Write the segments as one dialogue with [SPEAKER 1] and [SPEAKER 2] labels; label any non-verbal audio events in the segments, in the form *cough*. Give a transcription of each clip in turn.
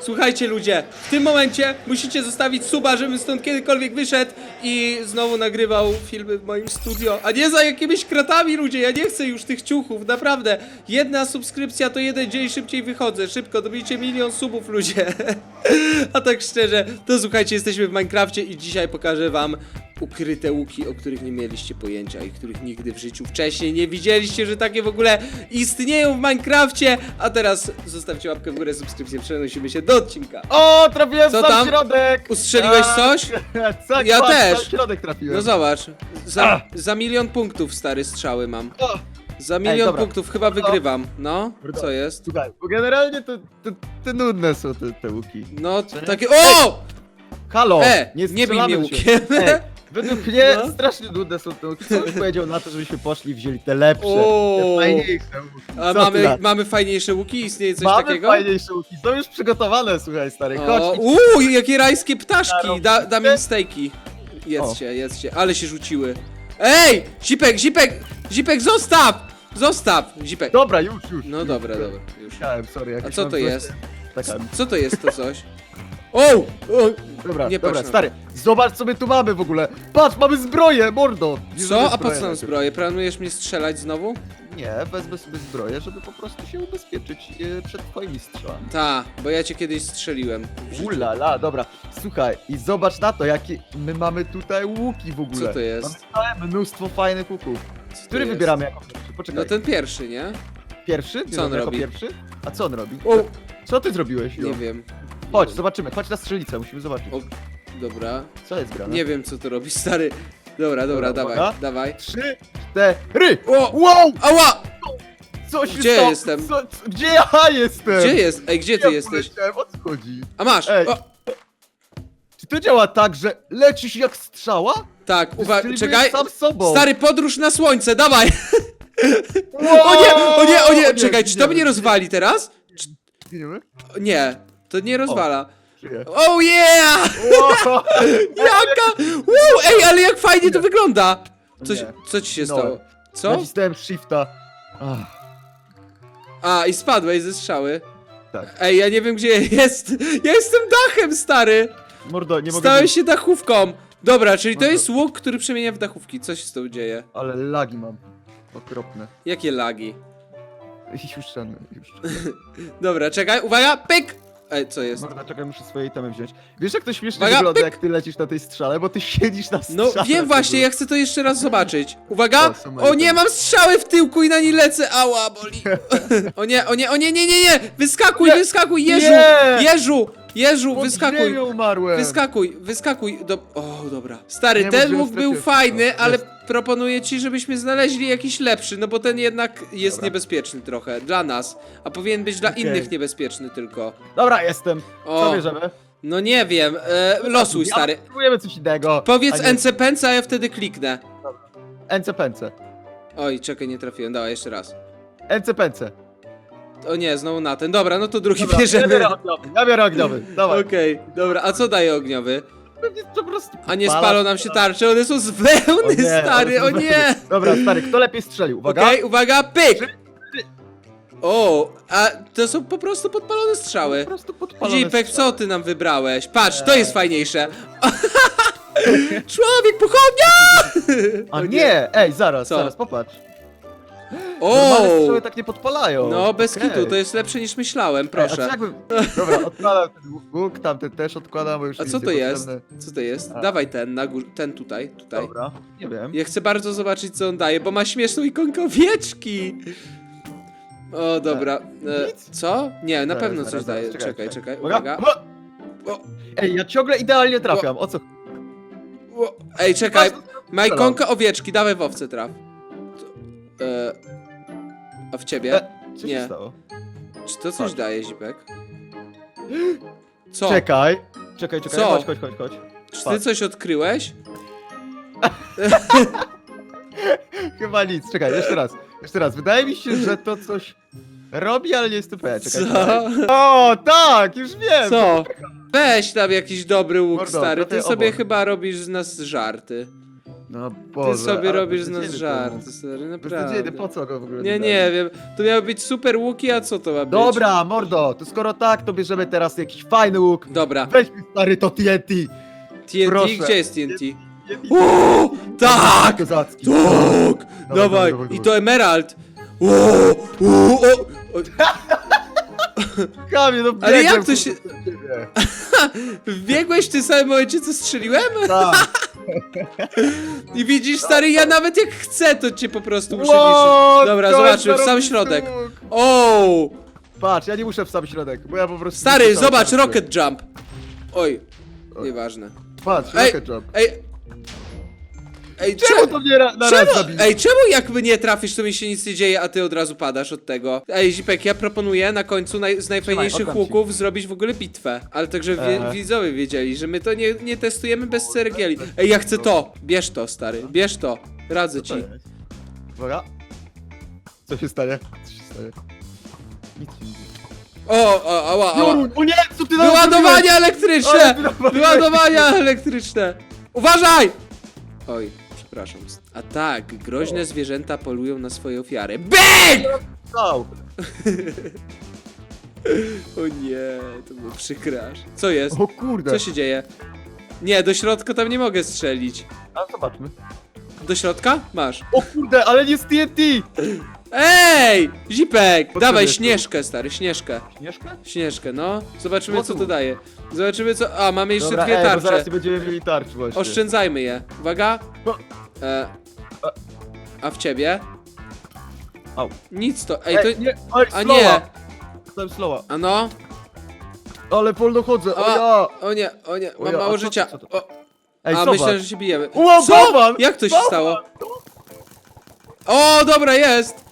[SPEAKER 1] Słuchajcie ludzie, w tym momencie musicie zostawić suba, żebym stąd kiedykolwiek wyszedł i znowu nagrywał filmy w moim studio, a nie za jakimiś kratami ludzie, ja nie chcę już tych ciuchów, naprawdę. Jedna subskrypcja to jeden dzień szybciej wychodzę, szybko, dobijcie milion subów ludzie. *laughs* *laughs* A tak szczerze, to słuchajcie, jesteśmy w Minecrafcie i dzisiaj pokażę wam ukryte łuki, o których nie mieliście pojęcia i których nigdy w życiu wcześniej nie widzieliście, że takie w ogóle istnieją w Minecrafcie. A teraz zostawcie łapkę w górę, subskrypcję, przenosimy się do odcinka.
[SPEAKER 2] O, trafiłem
[SPEAKER 1] Co
[SPEAKER 2] w sam
[SPEAKER 1] tam?
[SPEAKER 2] środek!
[SPEAKER 1] Ustrzeliłeś
[SPEAKER 2] A,
[SPEAKER 1] coś? *laughs*
[SPEAKER 2] tak,
[SPEAKER 1] Ja
[SPEAKER 2] patrz,
[SPEAKER 1] też.
[SPEAKER 2] sam środek trafiłem.
[SPEAKER 1] No zobacz, za, za milion punktów stary strzały mam.
[SPEAKER 2] O,
[SPEAKER 1] Za milion
[SPEAKER 2] dobra.
[SPEAKER 1] punktów chyba wygrywam. No, co jest?
[SPEAKER 2] Słuchaj, bo generalnie to, to, to nudne są te, te łuki.
[SPEAKER 1] No, takie... O!
[SPEAKER 2] Halo!
[SPEAKER 1] E, nie bij
[SPEAKER 2] strzelamy
[SPEAKER 1] mnie
[SPEAKER 2] do siebie.
[SPEAKER 1] łukiem.
[SPEAKER 2] Ej, według mnie
[SPEAKER 1] No.
[SPEAKER 2] strasznie nudne są te łuki. Co byś powiedział na to, żebyśmy poszli i wzięli te lepsze,
[SPEAKER 1] O.
[SPEAKER 2] te fajniejsze łuki?
[SPEAKER 1] A mamy, mamy fajniejsze łuki? Istnieje coś
[SPEAKER 2] Mamy
[SPEAKER 1] takiego?
[SPEAKER 2] fajniejsze łuki, są już przygotowane, słuchaj stary,
[SPEAKER 1] O,
[SPEAKER 2] chodź.
[SPEAKER 1] uuu, jakie rajskie ptaszki! Da, dam im stejki.
[SPEAKER 2] O.
[SPEAKER 1] Jedzcie, jedzcie, ale się rzuciły. Ej! Zipek, zipek! Zipek, zostaw! Zostaw! Zipek.
[SPEAKER 2] Dobra, już, już.
[SPEAKER 1] No
[SPEAKER 2] już.
[SPEAKER 1] dobra, dobra, już.
[SPEAKER 2] Chciałem, sorry.
[SPEAKER 1] A
[SPEAKER 2] jakieś
[SPEAKER 1] co
[SPEAKER 2] mam
[SPEAKER 1] to jest?
[SPEAKER 2] Taka,
[SPEAKER 1] Co to jest to coś? O! o
[SPEAKER 2] dobra,
[SPEAKER 1] Nie
[SPEAKER 2] dobra,
[SPEAKER 1] patrz na
[SPEAKER 2] stary, zobacz co my tu mamy w ogóle. Patrz, mamy zbroję, mordo.
[SPEAKER 1] Co? A po co nam zbroję? Planujesz mnie strzelać znowu?
[SPEAKER 2] Nie, wezmę sobie zbroję, żeby po prostu się ubezpieczyć e, przed twoimi strzałami.
[SPEAKER 1] Ta, bo ja cię kiedyś strzeliłem.
[SPEAKER 2] Ulala, dobra. Słuchaj, i zobacz na to, jakie my mamy tutaj łuki w ogóle.
[SPEAKER 1] Co to jest?
[SPEAKER 2] Mamy całe mnóstwo fajnych łuków.
[SPEAKER 1] Co to
[SPEAKER 2] Który
[SPEAKER 1] jest?
[SPEAKER 2] wybieramy jako pierwszy? Poczekaj.
[SPEAKER 1] No ten pierwszy, nie?
[SPEAKER 2] Pierwszy?
[SPEAKER 1] Co on
[SPEAKER 2] jako
[SPEAKER 1] robi?
[SPEAKER 2] pierwszy? A co on robi?
[SPEAKER 1] O!
[SPEAKER 2] Co ty zrobiłeś? Jo?
[SPEAKER 1] Nie wiem.
[SPEAKER 2] Chodź, zobaczymy. Chodź na strzelicę, musimy zobaczyć.
[SPEAKER 1] O, dobra.
[SPEAKER 2] Co jest grane?
[SPEAKER 1] Nie wiem co to robi, stary. Dobra, dobra,
[SPEAKER 2] Dobra,
[SPEAKER 1] dawaj,
[SPEAKER 2] uwaga.
[SPEAKER 1] dawaj.
[SPEAKER 2] Trzy, cztery!
[SPEAKER 1] O!
[SPEAKER 2] Wow!
[SPEAKER 1] Ała!
[SPEAKER 2] Co się
[SPEAKER 1] Gdzie
[SPEAKER 2] stało?
[SPEAKER 1] jestem?
[SPEAKER 2] Co, co, gdzie ja jestem?
[SPEAKER 1] Gdzie jest? Ej, gdzie ty
[SPEAKER 2] Ja
[SPEAKER 1] jesteś?
[SPEAKER 2] poleciałem, O co chodzi?
[SPEAKER 1] A masz!
[SPEAKER 2] Ej.
[SPEAKER 1] O,
[SPEAKER 2] Czy to działa tak, że lecisz jak strzała?
[SPEAKER 1] tak, uwaga, czekaj.
[SPEAKER 2] sam sobą.
[SPEAKER 1] Stary, podróż na słońce, dawaj! *laughs* O nie, o nie, o nie, czekaj, czy to mnie rozwali teraz? Nie, to nie rozwala.
[SPEAKER 2] Żyję.
[SPEAKER 1] Oh yeah!
[SPEAKER 2] Wow! *laughs*
[SPEAKER 1] Jaka! Wow, ej, ale jak fajnie to wygląda! Coś,
[SPEAKER 2] Nie.
[SPEAKER 1] co ci się
[SPEAKER 2] Zginąłem.
[SPEAKER 1] stało? Co?
[SPEAKER 2] Nacisnąłem shifta. Ach,
[SPEAKER 1] A, i spadłeś ze strzały.
[SPEAKER 2] tak.
[SPEAKER 1] Ej, ja nie wiem gdzie *laughs* jest. Ja jestem dachem, stary!
[SPEAKER 2] Mordo, nie mogę
[SPEAKER 1] Stałem
[SPEAKER 2] wyjść,
[SPEAKER 1] się dachówką. Dobra, czyli to jest łuk, który przemienia w dachówki. Co się z tą dzieje?
[SPEAKER 2] ale lagi mam. Okropne.
[SPEAKER 1] Jakie lagi?
[SPEAKER 2] Już szanę, już. *laughs*
[SPEAKER 1] Dobra, czekaj, uwaga, pyk! Ej, co jest?
[SPEAKER 2] Morda, czekaj, muszę swoje itemy wziąć. Wiesz jak to śmiesznie
[SPEAKER 1] Uwaga,
[SPEAKER 2] wygląda,
[SPEAKER 1] pyk!
[SPEAKER 2] jak ty lecisz na tej strzale, bo ty siedzisz na strzale.
[SPEAKER 1] No wiem właśnie, ja chcę to jeszcze raz zobaczyć. Uwaga! *laughs*
[SPEAKER 2] O, są moje
[SPEAKER 1] O nie, mam strzały w tyłku i na nie lecę! Ała, boli! *laughs* O nie, o nie, o nie, nie, nie, nie! Wyskakuj,
[SPEAKER 2] Nie!
[SPEAKER 1] wyskakuj, Jeżu!
[SPEAKER 2] Nie!
[SPEAKER 1] Jeżu! Jeżu,
[SPEAKER 2] Pod
[SPEAKER 1] wyskakuj!
[SPEAKER 2] ziemią umarłem.
[SPEAKER 1] Wyskakuj, wyskakuj do... O, dobra. Stary,
[SPEAKER 2] Nie,
[SPEAKER 1] ten łuk był fajny,
[SPEAKER 2] no,
[SPEAKER 1] ale
[SPEAKER 2] jest.
[SPEAKER 1] Proponuję ci, żebyśmy znaleźli jakiś lepszy, no bo ten jednak jest
[SPEAKER 2] Dobra.
[SPEAKER 1] niebezpieczny trochę dla nas, a powinien być dla
[SPEAKER 2] Okej.
[SPEAKER 1] innych niebezpieczny tylko.
[SPEAKER 2] Dobra, jestem. Co
[SPEAKER 1] O,
[SPEAKER 2] bierzemy?
[SPEAKER 1] no nie wiem, e, losuj stary.
[SPEAKER 2] Spróbujemy coś innego.
[SPEAKER 1] Powiedz
[SPEAKER 2] nie
[SPEAKER 1] NCPNC, a ja wtedy kliknę.
[SPEAKER 2] NCPNC.
[SPEAKER 1] Oj, czekaj, nie trafiłem, dawaj jeszcze raz.
[SPEAKER 2] NCPNC.
[SPEAKER 1] O nie, znowu na ten. Dobra, no to drugi
[SPEAKER 2] Dobra, ja
[SPEAKER 1] bierzemy.
[SPEAKER 2] biorę ogniowy. Ja biorę ogniowy. Dawaj.
[SPEAKER 1] Okej, dobra, a co daje ogniowy?
[SPEAKER 2] Pewnie po prostu
[SPEAKER 1] A nie spalą nam się tarcze, one są z
[SPEAKER 2] O
[SPEAKER 1] wełny,
[SPEAKER 2] nie,
[SPEAKER 1] stary, o
[SPEAKER 2] one są
[SPEAKER 1] nie!
[SPEAKER 2] Dobra, stary, kto lepiej strzelił? Uwaga.
[SPEAKER 1] Okej, uwaga, pyk! O, a to są po prostu podpalone strzały.
[SPEAKER 2] Po prostu podpalone
[SPEAKER 1] Zipek,
[SPEAKER 2] strzały.
[SPEAKER 1] co ty nam wybrałeś? Patrz, to
[SPEAKER 2] Eee.
[SPEAKER 1] jest fajniejsze. *laughs* Człowiek, pochodnia!
[SPEAKER 2] A
[SPEAKER 1] O
[SPEAKER 2] nie! Ej, zaraz,
[SPEAKER 1] Co?
[SPEAKER 2] zaraz, popatrz.
[SPEAKER 1] O!
[SPEAKER 2] Normalne strzały tak nie podpalają.
[SPEAKER 1] No, bez
[SPEAKER 2] Okej.
[SPEAKER 1] kitu, to jest lepsze niż myślałem,
[SPEAKER 2] Ej, a co
[SPEAKER 1] proszę.
[SPEAKER 2] jakbym... Dobra, odkładam ten łuk, tamten też odkładam, bo już
[SPEAKER 1] A co to jest? Co to jest?
[SPEAKER 2] A.
[SPEAKER 1] Dawaj ten, na górze, ten tutaj, tutaj.
[SPEAKER 2] Dobra, nie wiem.
[SPEAKER 1] Ja chcę bardzo zobaczyć, co on daje, bo ma śmieszną ikonkę owieczki. O, dobra. E,
[SPEAKER 2] Nic?
[SPEAKER 1] co? Nie, na
[SPEAKER 2] Zaraz,
[SPEAKER 1] pewno
[SPEAKER 2] zaraz,
[SPEAKER 1] coś
[SPEAKER 2] zaraz,
[SPEAKER 1] daje. Czekaj, czekaj,
[SPEAKER 2] Uwaga.
[SPEAKER 1] uwaga.
[SPEAKER 2] O! Ej, ja ciągle idealnie trafiam, o co?
[SPEAKER 1] o, ej, czekaj. Ma ikonkę owieczki, dawaj w owce traf. To, E, a w ciebie?
[SPEAKER 2] E, Co
[SPEAKER 1] Nie.
[SPEAKER 2] się stało?
[SPEAKER 1] Czy to coś
[SPEAKER 2] patrz.
[SPEAKER 1] daje, Zipek? Co?
[SPEAKER 2] Czekaj. Czekaj, czekaj,
[SPEAKER 1] Co?
[SPEAKER 2] chodź, chodź, chodź, chodź.
[SPEAKER 1] Czy ty
[SPEAKER 2] patrz.
[SPEAKER 1] coś odkryłeś? *laughs*
[SPEAKER 2] Chyba nic, czekaj, jeszcze raz. Jeszcze raz, wydaje mi się, że to coś robi, ale nie jestem pewien. Czekaj,
[SPEAKER 1] Co?
[SPEAKER 2] O, tak, już wiem!
[SPEAKER 1] Co? Weź tam jakiś dobry łuk,
[SPEAKER 2] Mordo,
[SPEAKER 1] stary. Ty
[SPEAKER 2] trochę
[SPEAKER 1] sobie
[SPEAKER 2] obok.
[SPEAKER 1] chyba robisz z nas żarty.
[SPEAKER 2] No Boże.
[SPEAKER 1] Ty sobie
[SPEAKER 2] ale
[SPEAKER 1] robisz z nas
[SPEAKER 2] beznadziejny
[SPEAKER 1] żart,
[SPEAKER 2] pomysł.
[SPEAKER 1] stary,
[SPEAKER 2] Beznadziejny,
[SPEAKER 1] naprawdę.
[SPEAKER 2] po co go w ogóle
[SPEAKER 1] Nie,
[SPEAKER 2] dodali?
[SPEAKER 1] nie wiem. To miały być super łuki, a co to ma być?
[SPEAKER 2] Dobra, mordo, to skoro tak, to bierzemy teraz jakiś fajny łuk.
[SPEAKER 1] Dobra.
[SPEAKER 2] Weźmy stary to TNT.
[SPEAKER 1] TNT,
[SPEAKER 2] Proszę.
[SPEAKER 1] gdzie jest TNT? O, tak!
[SPEAKER 2] Kozacki.
[SPEAKER 1] Tak! Dawaj,
[SPEAKER 2] dawaj,
[SPEAKER 1] i to emerald! O, o, o, o. *laughs*
[SPEAKER 2] Kamil, no
[SPEAKER 1] Ale
[SPEAKER 2] biegłem,
[SPEAKER 1] jak to się-
[SPEAKER 2] kurde, do ciebie. *laughs*
[SPEAKER 1] Wbiegłeś w tym samym momencie, co strzeliłem?
[SPEAKER 2] Tak.
[SPEAKER 1] I widzisz, stary, ja nawet jak chcę, to cię po prostu muszę
[SPEAKER 2] Wow,
[SPEAKER 1] niszczyć. Dobra,
[SPEAKER 2] to
[SPEAKER 1] zobaczmy, w sam środek.
[SPEAKER 2] łuk.
[SPEAKER 1] O!
[SPEAKER 2] Patrz, ja nie muszę w sam środek, bo ja po prostu...
[SPEAKER 1] Stary, zobacz, rocket jump. Oj,
[SPEAKER 2] Oj.
[SPEAKER 1] nieważne.
[SPEAKER 2] Patrz,
[SPEAKER 1] Ej,
[SPEAKER 2] rocket jump.
[SPEAKER 1] ej. Ej,
[SPEAKER 2] Czemu to mnie ra- na raz
[SPEAKER 1] Czemu, ej, czemu jak mnie trafisz, to mi się nic nie dzieje, a ty od razu padasz od tego? Ej, Zipek, ja proponuję na końcu naj, z najfajniejszych
[SPEAKER 2] oddam ci.
[SPEAKER 1] łuków zrobić w ogóle bitwę. Ale tak, żeby wie,
[SPEAKER 2] Ehe.
[SPEAKER 1] widzowie wiedzieli, że my to nie, nie testujemy bez ceregieli. Ej, ja chcę to! Bierz to, stary, bierz to. Radzę ci.
[SPEAKER 2] Uwaga. Co się stanie? Co się stanie? Nic się nie dzieje.
[SPEAKER 1] O, o, ała, ała.
[SPEAKER 2] Jorun, o nie, co ty
[SPEAKER 1] Wyładowania
[SPEAKER 2] Ale
[SPEAKER 1] elektryczne!
[SPEAKER 2] ty
[SPEAKER 1] Wyładowania elektryczne! Uważaj! Oj, przepraszam. A tak, groźne zwierzęta polują na swoje ofiary. BANG!
[SPEAKER 2] Au.
[SPEAKER 1] O nie, to było przykre aż. Co jest?
[SPEAKER 2] O kurde.
[SPEAKER 1] Co się dzieje? Nie, do środka tam nie mogę strzelić.
[SPEAKER 2] A zobaczmy.
[SPEAKER 1] Do środka? Masz.
[SPEAKER 2] O kurde, ale nie z TNT!
[SPEAKER 1] Ej! Zipek! Dawaj
[SPEAKER 2] tu.
[SPEAKER 1] śnieżkę, stary, śnieżkę.
[SPEAKER 2] Śnieżkę?
[SPEAKER 1] Śnieżkę, no. Zobaczymy, co
[SPEAKER 2] tu.
[SPEAKER 1] to daje. Zobaczymy, co... A, mamy jeszcze
[SPEAKER 2] Dobra,
[SPEAKER 1] dwie
[SPEAKER 2] ej, bo zaraz nie będziemy mieli tarcz właśnie.
[SPEAKER 1] Oszczędzajmy je. Uwaga.
[SPEAKER 2] O.
[SPEAKER 1] E, a w ciebie?
[SPEAKER 2] Au.
[SPEAKER 1] Nic to... Ej, to...
[SPEAKER 2] nie, oj,
[SPEAKER 1] A
[SPEAKER 2] slowa.
[SPEAKER 1] nie!
[SPEAKER 2] Dostałem slowa.
[SPEAKER 1] A no?
[SPEAKER 2] Ale wolno chodzę, o
[SPEAKER 1] A,
[SPEAKER 2] ja!
[SPEAKER 1] o nie, o nie, mam
[SPEAKER 2] a
[SPEAKER 1] mało
[SPEAKER 2] co
[SPEAKER 1] życia.
[SPEAKER 2] co to?
[SPEAKER 1] O,
[SPEAKER 2] Ej,
[SPEAKER 1] a
[SPEAKER 2] zobacz.
[SPEAKER 1] myślałem, że się bijemy.
[SPEAKER 2] O,
[SPEAKER 1] Co?
[SPEAKER 2] bałwan!
[SPEAKER 1] Jak to się
[SPEAKER 2] Bałwan!
[SPEAKER 1] stało? O, dobra, jest!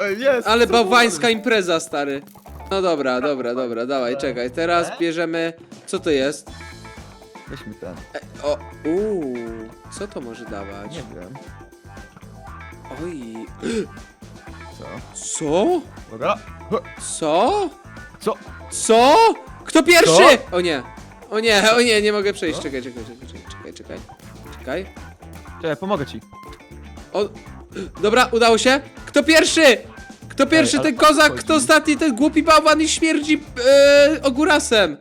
[SPEAKER 2] Ej, jest!
[SPEAKER 1] Ale
[SPEAKER 2] co
[SPEAKER 1] bałwańska impreza, stary. No dobra, dobra, dobra, dawaj, czekaj. Teraz bierzemy... Co to jest?
[SPEAKER 2] Weźmy ten.
[SPEAKER 1] E, o, uuu, co to może dawać?
[SPEAKER 2] Nie wiem.
[SPEAKER 1] Oj,
[SPEAKER 2] Co?
[SPEAKER 1] co?
[SPEAKER 2] Uwaga.
[SPEAKER 1] Co?
[SPEAKER 2] Co?
[SPEAKER 1] Co? Kto pierwszy? O nie. O nie, o nie, nie mogę przejść.
[SPEAKER 2] Co?
[SPEAKER 1] Czekaj, czekaj, czekaj, czekaj, czekaj, czekaj. Czekaj.
[SPEAKER 2] Czekaj, pomogę ci.
[SPEAKER 1] O, dobra, udało się. Kto pierwszy? Kto pierwszy,
[SPEAKER 2] ale
[SPEAKER 1] ten
[SPEAKER 2] o co
[SPEAKER 1] kozak,
[SPEAKER 2] chodzi?
[SPEAKER 1] kto ostatni, ten głupi bałwan i śmierdzi e, ogórasem.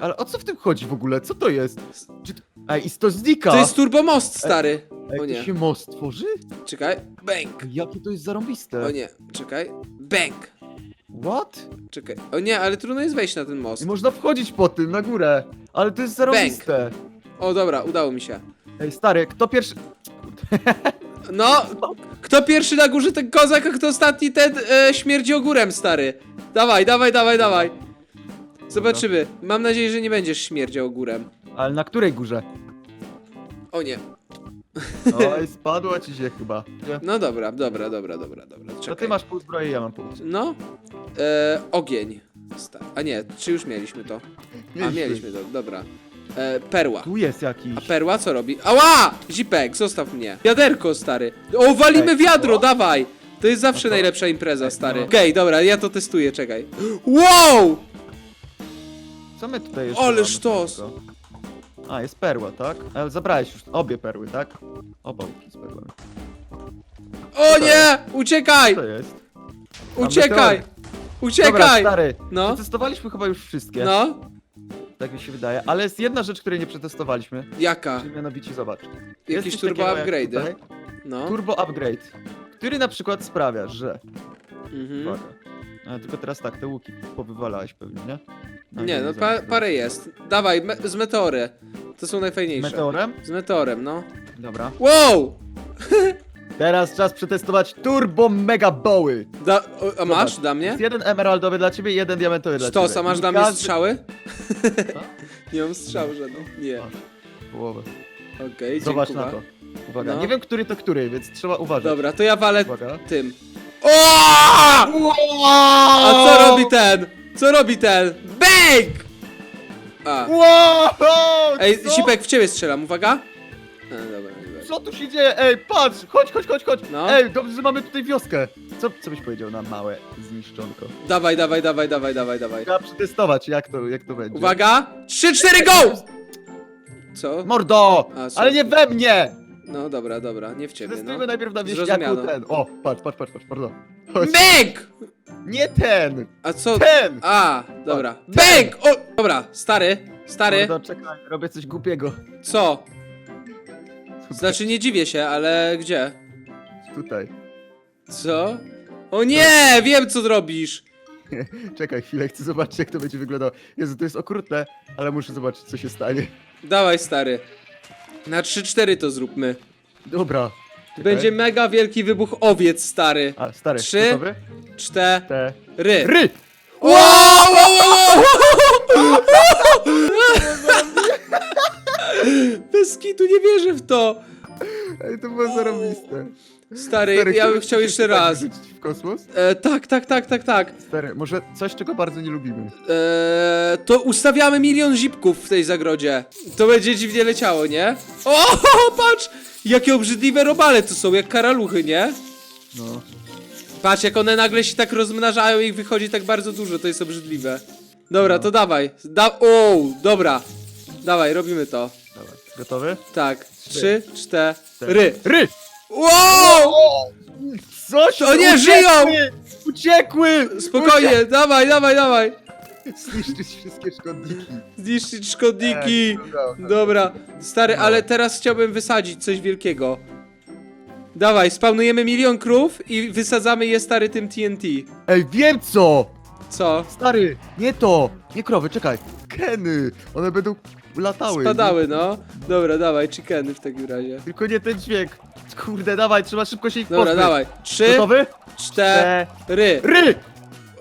[SPEAKER 2] Ale o co w tym chodzi w ogóle? Co to jest? Czy... Ej, i to znika!
[SPEAKER 1] To jest turbomost, stary.
[SPEAKER 2] Ej,
[SPEAKER 1] O nie,
[SPEAKER 2] się most tworzy?
[SPEAKER 1] czekaj.
[SPEAKER 2] Ej, Jakie to jest zarąbiste?
[SPEAKER 1] O nie, czekaj. Bang.
[SPEAKER 2] What?
[SPEAKER 1] Czekaj. O nie, ale trudno jest wejść na ten most.
[SPEAKER 2] I można wchodzić po tym, na górę. Ale to jest zarąbiste.
[SPEAKER 1] O dobra, udało mi się.
[SPEAKER 2] Ej, stary, kto pierwszy... *laughs*
[SPEAKER 1] No, kto pierwszy na górze ten kozak, a kto ostatni ten e, śmierdzi ogórem, stary. Dawaj, dawaj, dawaj, dawaj. Zobaczymy. Mam nadzieję, że nie będziesz śmierdział ogórem.
[SPEAKER 2] Ale na której górze?
[SPEAKER 1] O nie.
[SPEAKER 2] Oj, spadła ci się chyba. Nie?
[SPEAKER 1] No dobra, dobra, dobra, dobra, dobra.
[SPEAKER 2] To
[SPEAKER 1] Czekaj.
[SPEAKER 2] ty masz pół zbroi, ja mam pół.
[SPEAKER 1] No. E, ogień. Sta- A nie, czy już mieliśmy to? A mieliśmy to, dobra. E, perła.
[SPEAKER 2] Tu jest jakiś.
[SPEAKER 1] A perła co robi? Ała! Zipek, zostaw mnie. Wiaderko, stary. O, walimy
[SPEAKER 2] Ej,
[SPEAKER 1] wiadro, dawaj! To jest zawsze
[SPEAKER 2] to?
[SPEAKER 1] najlepsza impreza, stary.
[SPEAKER 2] no.
[SPEAKER 1] Okej, dobra, ja to testuję, czekaj. Wow!
[SPEAKER 2] Co my tutaj jeszcze
[SPEAKER 1] Ale
[SPEAKER 2] mamy
[SPEAKER 1] sztos.
[SPEAKER 2] takiego? A, jest perła, tak? Ale zabrałeś już obie perły, tak? Oba z perłami.
[SPEAKER 1] O nie! Uciekaj!
[SPEAKER 2] Co to jest?
[SPEAKER 1] Uciekaj!
[SPEAKER 2] Dobra,
[SPEAKER 1] Uciekaj!
[SPEAKER 2] stary.
[SPEAKER 1] No.
[SPEAKER 2] Przetestowaliśmy chyba już wszystkie.
[SPEAKER 1] No?
[SPEAKER 2] Tak mi się wydaje. Ale jest jedna rzecz, której nie przetestowaliśmy.
[SPEAKER 1] Jaka?
[SPEAKER 2] Czyli mianowicie zobacz. Jest
[SPEAKER 1] Jakieś
[SPEAKER 2] coś
[SPEAKER 1] turbo
[SPEAKER 2] takiego jak
[SPEAKER 1] upgrade'y?
[SPEAKER 2] tutaj
[SPEAKER 1] No.
[SPEAKER 2] Turbo upgrade. Który na przykład sprawia, że.
[SPEAKER 1] Mhm.
[SPEAKER 2] Uwaga. A, tylko teraz tak, te łuki powywalałeś pewnie, nie?
[SPEAKER 1] Nie, no pa, parę jest. Dawaj, me z meteory. To są najfajniejsze.
[SPEAKER 2] Meteorem?
[SPEAKER 1] Z meteorem, no.
[SPEAKER 2] Dobra.
[SPEAKER 1] Wow! *laughs*
[SPEAKER 2] Teraz czas przetestować turbo mega boły.
[SPEAKER 1] Da, o, a masz dla mnie?
[SPEAKER 2] Jest jeden emeraldowy dla ciebie, jeden diamentowy dla
[SPEAKER 1] Sztos,
[SPEAKER 2] ciebie.
[SPEAKER 1] a masz
[SPEAKER 2] I
[SPEAKER 1] dla mnie
[SPEAKER 2] każdy-
[SPEAKER 1] strzały?
[SPEAKER 2] Co? *laughs*
[SPEAKER 1] Nie mam strzał żadną. Nie.
[SPEAKER 2] Masz. Połowę.
[SPEAKER 1] Okej,
[SPEAKER 2] Zobacz
[SPEAKER 1] dziękuję.
[SPEAKER 2] na to. Uwaga,
[SPEAKER 1] No.
[SPEAKER 2] nie wiem który to który, więc trzeba uważać.
[SPEAKER 1] Dobra, to ja walę
[SPEAKER 2] Uwaga.
[SPEAKER 1] tym. O! A co robi ten? Co robi ten? Bang! A.
[SPEAKER 2] Wow!
[SPEAKER 1] Ej,
[SPEAKER 2] co?
[SPEAKER 1] Sipek, w ciebie strzelam, uwaga. A, dobra, dobra.
[SPEAKER 2] Co tu się dzieje? Ej, patrz! Chodź, chodź, chodź, chodź!
[SPEAKER 1] No.
[SPEAKER 2] Ej, dobrze, że mamy tutaj wioskę. Co, co byś powiedział na małe zniszczonko?
[SPEAKER 1] Dawaj, dawaj, dawaj, dawaj, dawaj, dawaj.
[SPEAKER 2] Trzeba przetestować, jak to, jak to będzie.
[SPEAKER 1] Uwaga! 3, 4, go! Co?
[SPEAKER 2] Mordo!
[SPEAKER 1] A, sorry.
[SPEAKER 2] ale nie we mnie!
[SPEAKER 1] No dobra, dobra, nie w ciebie, no.
[SPEAKER 2] Najpierw na wieśniaku
[SPEAKER 1] Zrozumiano.
[SPEAKER 2] ten. O, patrz, patrz, patrz, patrz, pardon. Chodź.
[SPEAKER 1] Bęk!
[SPEAKER 2] Nie ten!
[SPEAKER 1] A co?
[SPEAKER 2] Ten!
[SPEAKER 1] A, dobra. Bęk! O, dobra, stary, stary,
[SPEAKER 2] Mordo, czekaj, robię coś głupiego.
[SPEAKER 1] co? Znaczy nie dziwię się, ale gdzie?
[SPEAKER 2] Tutaj.
[SPEAKER 1] Co? O nie, wiem co zrobisz. *laughs*
[SPEAKER 2] Czekaj chwilę, chcę zobaczyć jak to będzie wyglądało. Jezu, to jest okrutne, ale muszę zobaczyć co się stanie.
[SPEAKER 1] Dawaj, stary. Na 3-4 to zróbmy.
[SPEAKER 2] Dobra. Czekaj.
[SPEAKER 1] Będzie mega wielki wybuch owiec, stary.
[SPEAKER 2] A, stary,
[SPEAKER 1] Trzy.
[SPEAKER 2] gotowy?
[SPEAKER 1] Cztery.
[SPEAKER 2] Te...
[SPEAKER 1] Ry.
[SPEAKER 2] Ry!
[SPEAKER 1] Wow, wow, wow, wow. Bez kitu nie wierzę w to.
[SPEAKER 2] Ej, to było zarobiste.
[SPEAKER 1] Stary,
[SPEAKER 2] Stary,
[SPEAKER 1] ja bym chciał jeszcze
[SPEAKER 2] tak
[SPEAKER 1] raz.
[SPEAKER 2] w kosmos?
[SPEAKER 1] E, tak, tak, tak, tak, tak.
[SPEAKER 2] Stary, może coś czego bardzo nie lubimy.
[SPEAKER 1] E, to ustawiamy milion zipków w tej zagrodzie. To będzie dziwnie leciało, nie? O, *laughs* patrz! Jakie obrzydliwe robale to są, jak karaluchy, nie?
[SPEAKER 2] No.
[SPEAKER 1] Patrz, jak one nagle się tak rozmnażają i ich wychodzi tak bardzo dużo, to jest obrzydliwe. Dobra, to dawaj. Da o, dobra. Dawaj, robimy to.
[SPEAKER 2] Dobra. Gotowy?
[SPEAKER 1] Tak. Trzy, cztery.
[SPEAKER 2] Ry!
[SPEAKER 1] Wow!
[SPEAKER 2] Coś!
[SPEAKER 1] O nie, żyją!
[SPEAKER 2] Uciekły!
[SPEAKER 1] Spokojnie, dawaj, dawaj, dawaj.
[SPEAKER 2] Zniszczyć wszystkie szkodniki.
[SPEAKER 1] Zniszczyć szkodniki.
[SPEAKER 2] Dobra,
[SPEAKER 1] stary,
[SPEAKER 2] No.
[SPEAKER 1] ale teraz chciałbym wysadzić coś wielkiego. Dawaj, spawnujemy milion krów i wysadzamy je stary tym TNT.
[SPEAKER 2] Ej, wiem co!
[SPEAKER 1] Co?
[SPEAKER 2] Stary, nie to! Nie krowy, czekaj. Keny! One będą latały.
[SPEAKER 1] Spadały, no. Dobra, dawaj, chickeny w takim razie.
[SPEAKER 2] Tylko nie ten dźwięk. Kurde, dawaj, trzeba szybko się ich
[SPEAKER 1] Dobra,
[SPEAKER 2] pozbyć.
[SPEAKER 1] dawaj. Trzy,
[SPEAKER 2] Gotowy?
[SPEAKER 1] cztery.
[SPEAKER 2] Ry!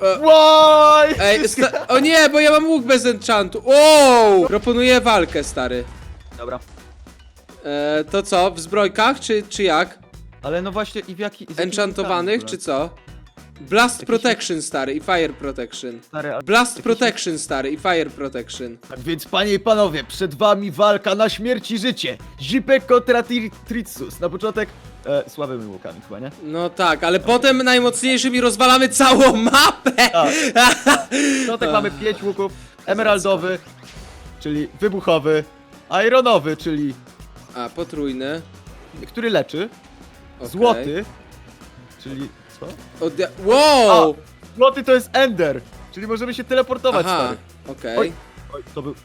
[SPEAKER 1] E,
[SPEAKER 2] Łoj!
[SPEAKER 1] Ej, sta- o nie, bo ja mam łuk bez enchantu. Wow! Proponuję walkę, stary.
[SPEAKER 2] Dobra.
[SPEAKER 1] E, to co, w zbrojkach, czy, czy jak?
[SPEAKER 2] Ale no właśnie, i w jaki... z jakimi
[SPEAKER 1] Enchantowanych, czy co? Blast
[SPEAKER 2] Jakiś-
[SPEAKER 1] Protection, stary, i Fire Protection.
[SPEAKER 2] Stary, a...
[SPEAKER 1] Blast Protection, stary, i Fire Protection.
[SPEAKER 2] Tak więc, panie i panowie, przed wami walka na śmierć i życie. Zipek kontra Tri- Tritsus. Na początek e, słabymi łukami chyba, nie?
[SPEAKER 1] No tak, ale potem najmocniejszym i rozwalamy całą mapę!
[SPEAKER 2] Na *laughs* początek mamy pięć łuków. Emeraldowy, czyli wybuchowy. Ironowy, czyli
[SPEAKER 1] A, potrójny.
[SPEAKER 2] który leczy.
[SPEAKER 1] okej.
[SPEAKER 2] Złoty, czyli co?
[SPEAKER 1] Oddia- wow!
[SPEAKER 2] Złoty to jest Ender, czyli możemy się teleportować,
[SPEAKER 1] Aha,
[SPEAKER 2] stary.
[SPEAKER 1] okej.
[SPEAKER 2] Oj, oj, to był...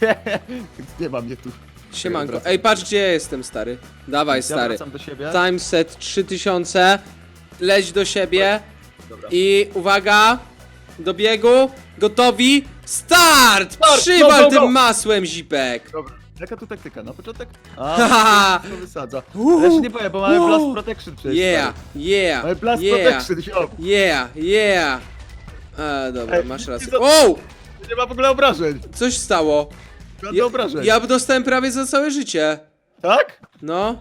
[SPEAKER 2] *laughs* nie mam mnie tu.
[SPEAKER 1] Siemanko. Ej, patrz gdzie ja jestem, stary. Dawaj,
[SPEAKER 2] Ja
[SPEAKER 1] stary.
[SPEAKER 2] wracam do siebie.
[SPEAKER 1] Time set 3000. Leć do siebie.
[SPEAKER 2] Dobra.
[SPEAKER 1] I uwaga. Do biegu. Gotowi. Start!
[SPEAKER 2] Start!
[SPEAKER 1] Przywal
[SPEAKER 2] Go, go, go!
[SPEAKER 1] tym masłem, zipek.
[SPEAKER 2] Dobra. Jaka tu taktyka? Na początek? A, to wysadza. Ja się nie boję, bo mamy
[SPEAKER 1] Uhu.
[SPEAKER 2] Blast Protection przecież.
[SPEAKER 1] Yeah, yeah,
[SPEAKER 2] Mamy Blast
[SPEAKER 1] yeah,
[SPEAKER 2] Protection, ziom.
[SPEAKER 1] yeah, yeah. A, dobra,
[SPEAKER 2] Ej,
[SPEAKER 1] masz
[SPEAKER 2] nie
[SPEAKER 1] rację.
[SPEAKER 2] za-
[SPEAKER 1] O!
[SPEAKER 2] Nie ma w ogóle obrażeń.
[SPEAKER 1] Coś stało.
[SPEAKER 2] Żadnych
[SPEAKER 1] Ja,
[SPEAKER 2] obrażeń.
[SPEAKER 1] ja dostałem prawie za całe życie.
[SPEAKER 2] Tak?
[SPEAKER 1] No.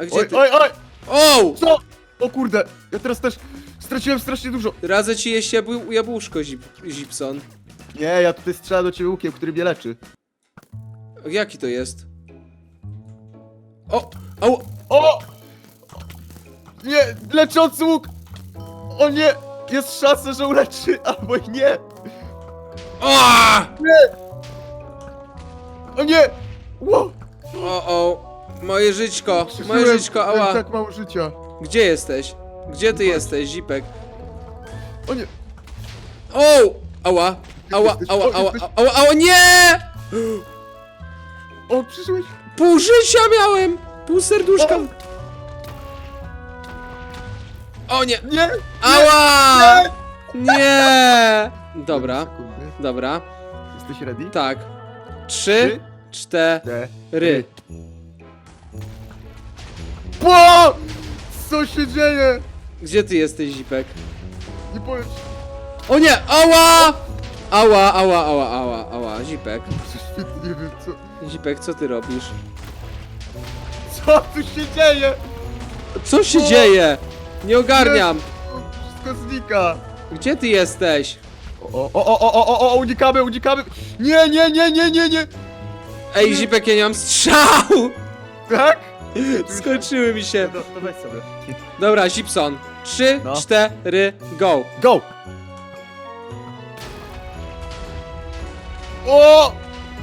[SPEAKER 1] A gdzie
[SPEAKER 2] Oj,
[SPEAKER 1] ty?
[SPEAKER 2] oj, oj!
[SPEAKER 1] O!
[SPEAKER 2] Co? O kurde, ja teraz też straciłem strasznie dużo.
[SPEAKER 1] Radzę ci jeść jabł jabłuszko, Zip Zipson.
[SPEAKER 2] Nie, ja tutaj strzelam do ciebie łukiem, który mnie leczy.
[SPEAKER 1] Jaki to jest? O! Au!
[SPEAKER 2] O! Nie, leczący łuk! O nie! Jest szansa, że uleczy, *laughs* albo i nie!
[SPEAKER 1] O!
[SPEAKER 2] Nie! O nie! Ło!
[SPEAKER 1] O, o! Moje żyćko, moje
[SPEAKER 2] Przeżyłem,
[SPEAKER 1] żyćko, ała!
[SPEAKER 2] tak mało życia.
[SPEAKER 1] Gdzie jesteś? Gdzie ty jesteś, Zipek?
[SPEAKER 2] O nie!
[SPEAKER 1] O! Ała! Ała, ała, ała,
[SPEAKER 2] jesteś?
[SPEAKER 1] ała, ała, nie!
[SPEAKER 2] O, przyszłeś!
[SPEAKER 1] Pół życia miałem! Pół serduszka! O nie!
[SPEAKER 2] Nie!
[SPEAKER 1] Ała! Nie! *laughs* Dobra,
[SPEAKER 2] Sekundy.
[SPEAKER 1] dobra,
[SPEAKER 2] Jesteś ready?
[SPEAKER 1] tak. Trzy, cztery.
[SPEAKER 2] Cztery. Bo! Co się dzieje?
[SPEAKER 1] Gdzie ty jesteś, Zipek?
[SPEAKER 2] Nie powiem ci.
[SPEAKER 1] O nie! Ała! Ała, ała, ała, ała, ała, Zipek.
[SPEAKER 2] Nie wiem co.
[SPEAKER 1] Zipek, co ty robisz?
[SPEAKER 2] Co tu się dzieje?
[SPEAKER 1] Co się
[SPEAKER 2] O!
[SPEAKER 1] dzieje? Nie ogarniam.
[SPEAKER 2] O, Wszystko znika.
[SPEAKER 1] Gdzie ty jesteś?
[SPEAKER 2] O, o, o, o, o, o, o, unikamy, unikamy. Nie, nie, nie, nie, nie, nie.
[SPEAKER 1] Ej, Zipek, ja nie mam strzał!
[SPEAKER 2] Tak?
[SPEAKER 1] Skończyły mi się.
[SPEAKER 2] No, weź sobie.
[SPEAKER 1] Dobra, Zipson. Trzy,
[SPEAKER 2] No.
[SPEAKER 1] cztery, go.
[SPEAKER 2] Go! O!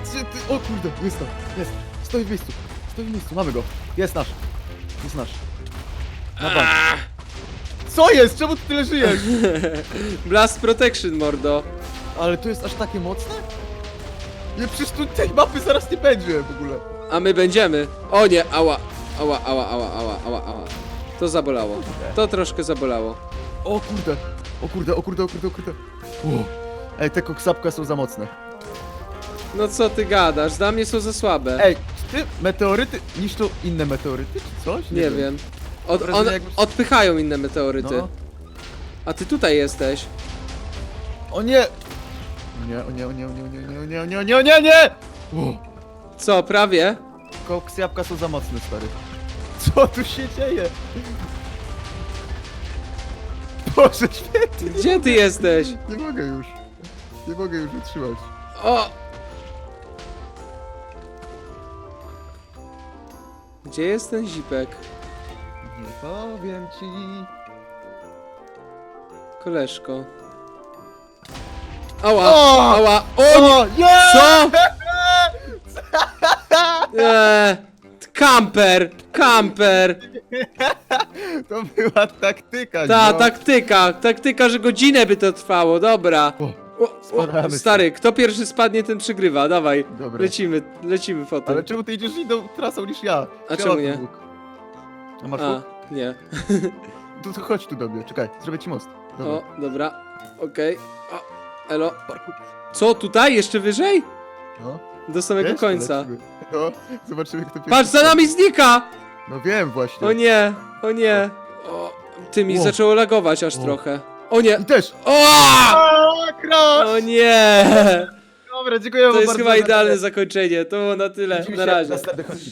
[SPEAKER 2] Gdzie ty? O kurde, jest tam, jest. Stoi w miejscu, stoi w miejscu, mamy go. Jest nasz. Nie znasz. Na bank. Co jest? Czemu ty tyle żyjesz? *laughs*
[SPEAKER 1] Blast Protection, mordo.
[SPEAKER 2] Ale to jest aż takie mocne? Nie, przecież tu tej mapy zaraz nie będzie w ogóle.
[SPEAKER 1] A my będziemy. O nie, ała. Ała, ała, ała, ała, ała, ała. To zabolało. To troszkę zabolało.
[SPEAKER 2] O kurde, o kurde, o kurde, o kurde, o kurde. O. Ej, te koksapka są za mocne.
[SPEAKER 1] No co ty gadasz? Dla mnie są za słabe.
[SPEAKER 2] Ej, czy ty meteoryty niszczą inne meteoryty czy coś?
[SPEAKER 1] Nie wiem. Od, one
[SPEAKER 2] jakby-
[SPEAKER 1] odpychają inne meteoryty.
[SPEAKER 2] No.
[SPEAKER 1] A ty tutaj jesteś.
[SPEAKER 2] O nie! Nie, o nie, o nie, o nie, o nie, o nie, o nie, o nie, o nie, o nie! O.
[SPEAKER 1] Co, prawie?
[SPEAKER 2] Koks jabłka są za mocne, stary. Co tu się dzieje? Boże święty!
[SPEAKER 1] Gdzie ty jesteś?
[SPEAKER 2] Nie mogę już. Nie mogę już wytrzymać.
[SPEAKER 1] O! Gdzie jest ten zipek?
[SPEAKER 2] Nie powiem ci.
[SPEAKER 1] Koleżko. Ała!
[SPEAKER 2] O!
[SPEAKER 1] Ała! O!
[SPEAKER 2] O, nie!
[SPEAKER 1] Co? *laughs* Eee, kamper! Kamper!
[SPEAKER 2] To była taktyka,
[SPEAKER 1] Ta
[SPEAKER 2] no.
[SPEAKER 1] taktyka! Taktyka, że godzinę by to trwało, dobra.
[SPEAKER 2] O,
[SPEAKER 1] O,
[SPEAKER 2] się.
[SPEAKER 1] stary, kto pierwszy spadnie, ten przegrywa, dawaj.
[SPEAKER 2] Dobra.
[SPEAKER 1] Lecimy, lecimy fotem.
[SPEAKER 2] Ale czemu ty idziesz inną trasą niż ja?
[SPEAKER 1] A czemu nie?
[SPEAKER 2] łuk. A masz
[SPEAKER 1] A,
[SPEAKER 2] łuk?
[SPEAKER 1] nie.
[SPEAKER 2] To, to chodź tu do mnie, czekaj, zrobię ci most. Dobra.
[SPEAKER 1] O, dobra. Okej. O, elo. Co, tutaj? Jeszcze wyżej?
[SPEAKER 2] No,
[SPEAKER 1] Do samego końca.
[SPEAKER 2] lecimy. No, zobaczymy kto pierwszy.
[SPEAKER 1] Patrz, za nami znika!
[SPEAKER 2] No wiem właśnie.
[SPEAKER 1] O nie, o nie. O, ty mi
[SPEAKER 2] Ło.
[SPEAKER 1] zaczęło lagować aż trochę. O nie!
[SPEAKER 2] I też.
[SPEAKER 1] O!
[SPEAKER 2] O,
[SPEAKER 1] nie!
[SPEAKER 2] Dobra, dziękuję
[SPEAKER 1] To
[SPEAKER 2] wam
[SPEAKER 1] jest
[SPEAKER 2] bardzo
[SPEAKER 1] chyba idealne zakończenie. To było na tyle. Na razie.